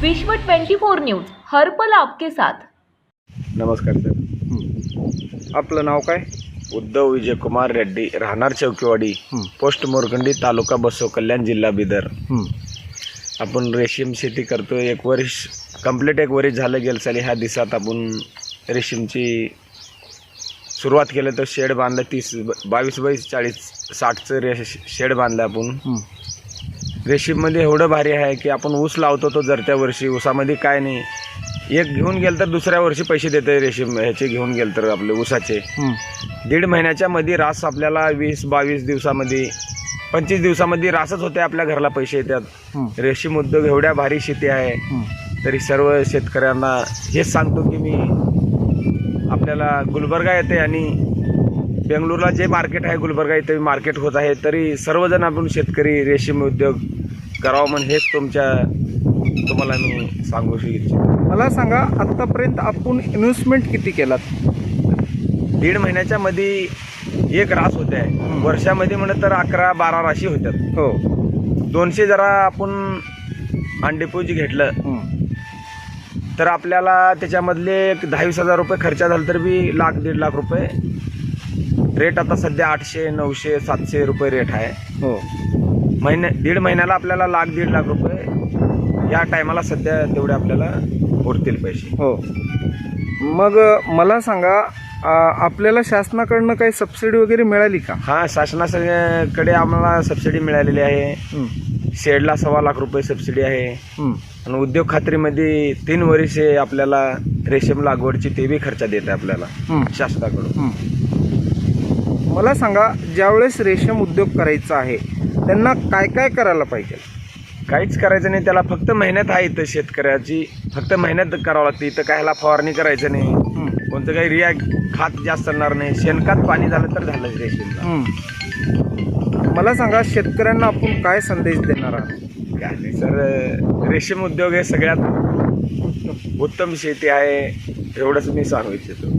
विश्व 24 न्यूज हर्पल आपके साथ. नमस्कार सर. आपलं नाव काय? उद्धव विजयकुमार रेड्डी राहणार चौकीवाडी पोस्ट मोरखंडी तालुका बसव कल्याण जिल्हा बिदर. आपण रेशीम शेती करतो एक वर्ष कंप्लीट एक वर्ष झालं गेलं साली ह्या दिवसात आपण रेशीमची सुरुवात केलं तर शेड बांधलं तीस बावीस बावीस चाळीस साठचं रे शेड बांधलं आपण. रेशीममध्ये एवढं भारी आहे की आपण ऊस लावतो तो जरत्या वर्षी ऊसामध्ये काय नाही. एक घेऊन गेलं तर दुसऱ्या वर्षी पैसे देते रेशीम ह्याचे घेऊन गेलं तर आपले ऊसाचे. दीड महिन्याच्या मध्ये रास आपल्याला वीस बावीस दिवसामध्ये पंचवीस दिवसामध्ये रासच होते आपल्या घराला पैसे येतात. रेशीम उद्योग एवढ्या भारी शेती आहे. तरी सर्व शेतकऱ्यांना हेच सांगतो की मी आपल्याला गुलबर्गा येते आणि बेंगळूरला जे मार्केट आहे गुलबर्गा इथे मार्केट होत आहे तरी सर्वजण आपण शेतकरी रेशीम उद्योग करावा म्हणून हेच तुमच्या तुम्हाला मी सांगू इच्छितो. मला सांगा आतापर्यंत आपण इन्व्हेस्टमेंट किती केलात? दीड महिन्याच्या मध्ये एक रास होते आहे. वर्षामध्ये म्हणत तर अकरा बारा राशी होत्यात. हो. दोनशे जरा आपण अंडेपूज घेतलं. तर आपल्याला त्याच्यामधले एक दहा वीस हजार रुपये खर्च झाला तर बी लाख दीड लाख रुपये रेट आता सध्या आठशे नऊशे सातशे रुपये रेट आहे हो महिन्या दीड महिन्याला आपल्याला लाख दीड लाख रुपये या टायमाला सध्या तेवढे आपल्याला उरतील पैसे हो मग मला सांगा आ, आपल्याला शासनाकडनं काही सबसिडी वगैरे मिळाली का हां शासनाकडे आम्हाला सबसिडी मिळालेली आहे हं. शेडला सव्वा लाख रुपये सबसिडी आहे. आणि उद्योग खात्रीमध्ये तीन वर्षे आपल्याला रेशीम लागवडची ते बी खर्च देत आहे आपल्याला. शासनाकडून. मला सांगा ज्यावेळेस रेशीम उद्योग करायचा आहे त्यांना काय काय करायला पाहिजे? काहीच करायचं नाही. त्याला फक्त मेहनत आहे इथं शेतकऱ्याची. फक्त मेहनत करावं लागते. इथं कायला फवारणी करायचं नाही. कोणतं काही रिया खात जास्त चालणार नाही. शेणखात पाणी झालं तर झालं रेशीमला हं. मला सांगा शेतकऱ्यांना आपण काय संदेश देणार आहात? काय नाही सर रेशीम उद्योग हे सगळ्यात उत्तम शेती आहे. एवढंच मी सांगू इच्छितो.